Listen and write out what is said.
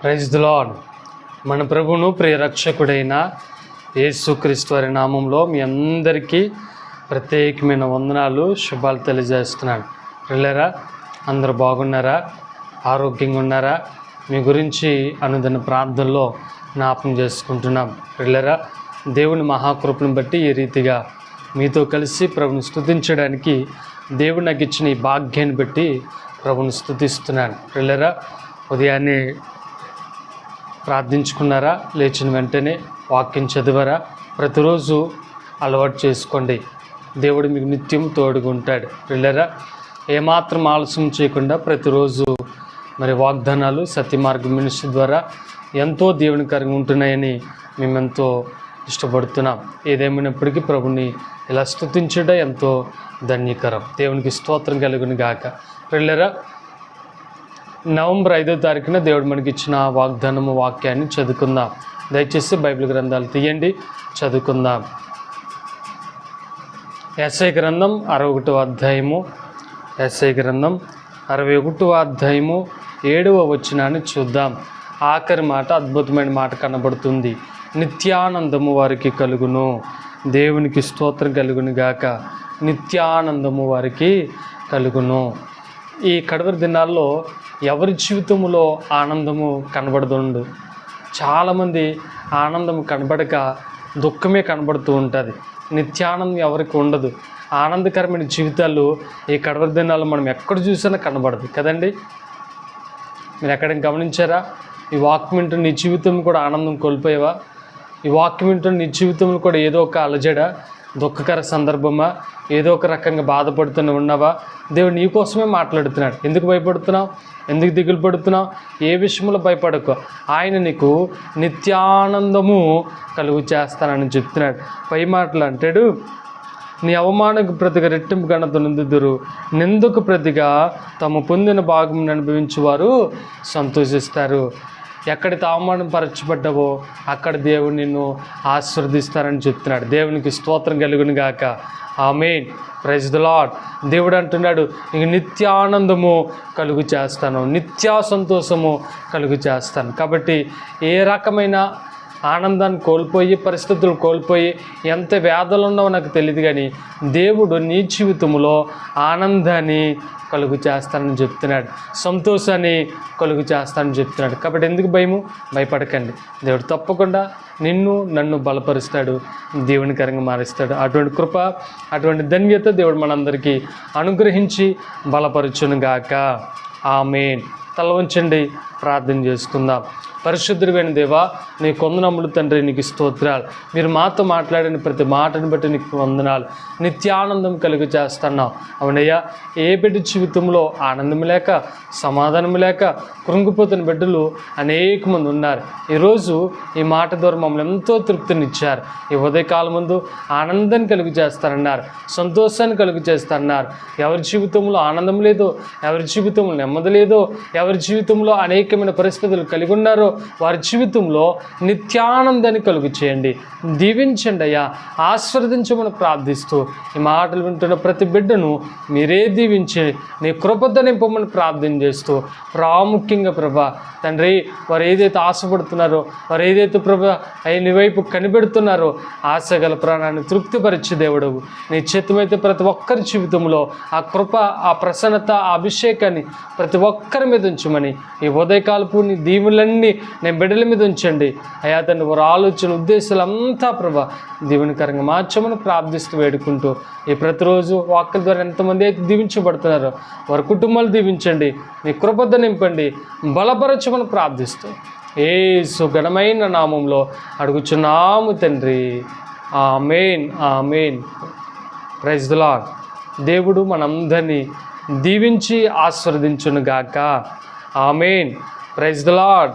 Praise the lord మన ప్రభును ప్రియరక్షకుడైన యేసుక్రీస్తు వారి నామంలో మీ అందరికీ ప్రత్యేకమైన వందనాలు శుభాలు తెలియజేస్తున్నాను. పిల్లరా అందరు బాగున్నారా? ఆరోగ్యంగా ఉన్నారా? మీ గురించి అనుదిన ప్రార్థనలో జ్ఞాపం చేసుకుంటున్నాం. పిల్లరా దేవుని మహాకృపను బట్టి ఈ రీతిగా మీతో కలిసి ప్రభుని స్థుతించడానికి దేవుడు నాకు ఇచ్చిన ఈ భాగ్యాన్ని బట్టి ప్రభుని స్థుతిస్తున్నాను. పిల్లరా ఉదయాన్నే ప్రార్థించుకున్నారా? లేచిన వెంటనే వాక్యం చదివారా? ప్రతిరోజు అలవాటు చేసుకోండి. దేవుడు మీకు నిత్యం తోడుగా ఉంటాడు. పిల్లరా ఏమాత్రం ఆలస్యం చేయకుండా ప్రతిరోజు మరి వాగ్దానాలు సత్యమార్గ మినిస్ట్రీ ద్వారా ఎంతో దేవునికరంగా ఉంటున్నాయని మేమెంతో ఇష్టపడుతున్నాం. ఏదేమైనప్పటికీ ప్రభుని ఇలా స్తుతించడం ఎంతో ధన్యకరం. దేవునికి స్తోత్రం కలుగును గాక. పిల్లరా నవంబర్ ఐదో తారీఖున దేవుడు మనకి ఇచ్చిన వాగ్దానము వాక్యాన్ని చదువుకుందాం. దయచేసి బైబిల్ గ్రంథాలు తీయండి చదువుకుందాం. ఎస్ఐ గ్రంథం అరవై ఒకటో అధ్యాయము. ఎస్ఐ గ్రంథం అరవై ఒకటో అధ్యాయము ఏడవ వచ్చినాన్ని చూద్దాం. ఆఖరి మాట అద్భుతమైన మాట కనబడుతుంది. నిత్యానందము వారికి కలుగును. దేవునికి స్తోత్రం కలుగును గాక. నిత్యానందము వారికి కలుగును. ఈ కడవరి దినాల్లో ఎవరి జీవితంలో ఆనందము కనబడుతుండు? చాలామంది ఆనందం కనబడక దుఃఖమే కనబడుతూ ఉంటుంది. నిత్యానందం ఎవరికి ఉండదు. ఆనందకరమైన జీవితాలు ఈ కడవరి దినాలు మనం ఎక్కడ చూసినా కనబడదు. కదండి? మీరు ఎక్కడైనా గమనించారా? ఈ వాక్యం వింటూ నీ జీవితం కూడా ఆనందం కోల్పోయావా? ఈ వాక్యం వింటున్న నీ జీవితంలో కూడా ఏదో ఒక అలజడ దుఃఖకర సందర్భమా? ఏదో ఒక రకంగా బాధపడుతున్న ఉన్నావా? దేవుడు నీ కోసమే మాట్లాడుతున్నాడు. ఎందుకు భయపడుతున్నావు? ఎందుకు దిగులు పడుతున్నావు? ఏ విషయంలో భయపడకు? ఆయన నీకు నిత్యానందము కలుగు చేస్తానని చెప్తున్నాడు. పై మాటలు అంటాడు నీ అవమానకు ప్రతిగా రెట్టింపు ఘనత నిందుదురు. నిందుకు ప్రతిగా తమ పొందిన భాగం అనుభవించువారు సంతోషిస్తారు. ఎక్కడితే అవమానం పరచబడ్డావో అక్కడ దేవుడు నిన్ను ఆశీర్వదిస్తారని చెప్తున్నాడు. దేవునికి స్తోత్రం కలుగును గాక. ఆమెన్. ప్రైజ్ ద లాడ్ దేవుడు అంటున్నాడు ఇంక నిత్యానందము కలుగు చేస్తాను. నిత్యా సంతోషము కలుగు చేస్తాను. కాబట్టి ఏ రకమైన ఆనందాన్ని కోల్పోయి పరిస్థితులు కోల్పోయి ఎంత వ్యాధులు ఉన్నావో నాకు తెలియదు కానీ దేవుడు నీ జీవితంలో ఆనందాన్ని కలుగు చేస్తానని చెప్తున్నాడు. సంతోషాన్ని కలుగు చేస్తానని చెప్తున్నాడు. కాబట్టి ఎందుకు భయము? భయపడకండి. దేవుడు తప్పకుండా నిన్ను నన్ను బలపరుస్తాడు. దేవునికరంగా మారుస్తాడు. అటువంటి కృప అటువంటి ధన్యత దేవుడు మనందరికీ అనుగ్రహించి బలపరచునుగాక. ఆమెన్. తల ఉంచండి ప్రార్థన చేసుకుందాం. పరిశుద్ధుడైన దేవా నీ కొందనమ్ముడు తండ్రి నీకు స్తోత్రాలు. మీరు మాతో మాట్లాడిన ప్రతి మాటను బట్టి నీకు వందనాలు. నిత్యానందం కలుగు చేస్తున్నావు. అవునయ్యా ఏ బిడ్డ జీవితంలో ఆనందం లేక సమాధానం లేక కృంగిపోతున్న బిడ్డలు అనేక మంది ఉన్నారు. ఈరోజు ఈ మాట ద్వారా మమ్మల్ని ఎంతో తృప్తినిచ్చారు. ఈ ఉదయకాలం ముందు ఆనందాన్ని కలుగు చేస్తారన్నారు. సంతోషాన్ని కలుగు చేస్తారన్నారు. ఎవరి జీవితంలో ఆనందం లేదో ఎవరి జీవితంలో నెమ్మది లేదో ఎవరి జీవితంలో అనేకమైన పరిస్థితులు కలిగి ఉన్నారో వారి జీవితంలో నిత్యానందాన్ని కలుగు చేయండి. దీవించండి అయ్యా. ఆస్వాదించమని ప్రార్థిస్తూ ఈ మాటలు వింటున్న ప్రతి బిడ్డను మీరే దీవించి నీ కృపతో నింపమని ప్రార్థన చేస్తూ ప్రాముఖ్యంగా ప్రభా తండ్రి వారు ఏదైతే ఆశపడుతున్నారో వారు ఏదైతే ప్రభా అయ్యి వైపు కనిపెడుతున్నారో ఆశ గల ప్రాణాన్ని తృప్తిపరిచే దేవుడు నీ చిత్తమైతే ప్రతి ఒక్కరి జీవితంలో ఆ కృప ఆ ప్రసన్నత ఆ అభిషేకాన్ని ప్రతి ఒక్కరి మీద ఉంచమని ఈ ఉదయకాలపు నీ దీవులన్నీ నేను బిడ్డల మీద ఉంచండి. అయా తండ్రి వారి ఆలోచన ఉద్దేశాలు అంతా ప్రభా దీవెనకరంగా మార్చమని ప్రార్థిస్తూ వేడుకుంటూ ఈ ప్రతిరోజు వాక్కుల ద్వారా ఎంతమంది అయితే దీవించబడుతున్నారో వారి కుటుంబాలు దీవించండి. మీ కృపద నింపండి బలపరచమని ప్రార్థిస్తూ ఏ సుగణమైన నామంలో అడుగుచున్నాము తండ్రి. ఆ మెయిన్ ఆ మెయిన్ ప్రైజ్ ద దేవుడు మనందరినీ దీవించి ఆస్వాదించునుగాక ఆమెన్. Praise the lord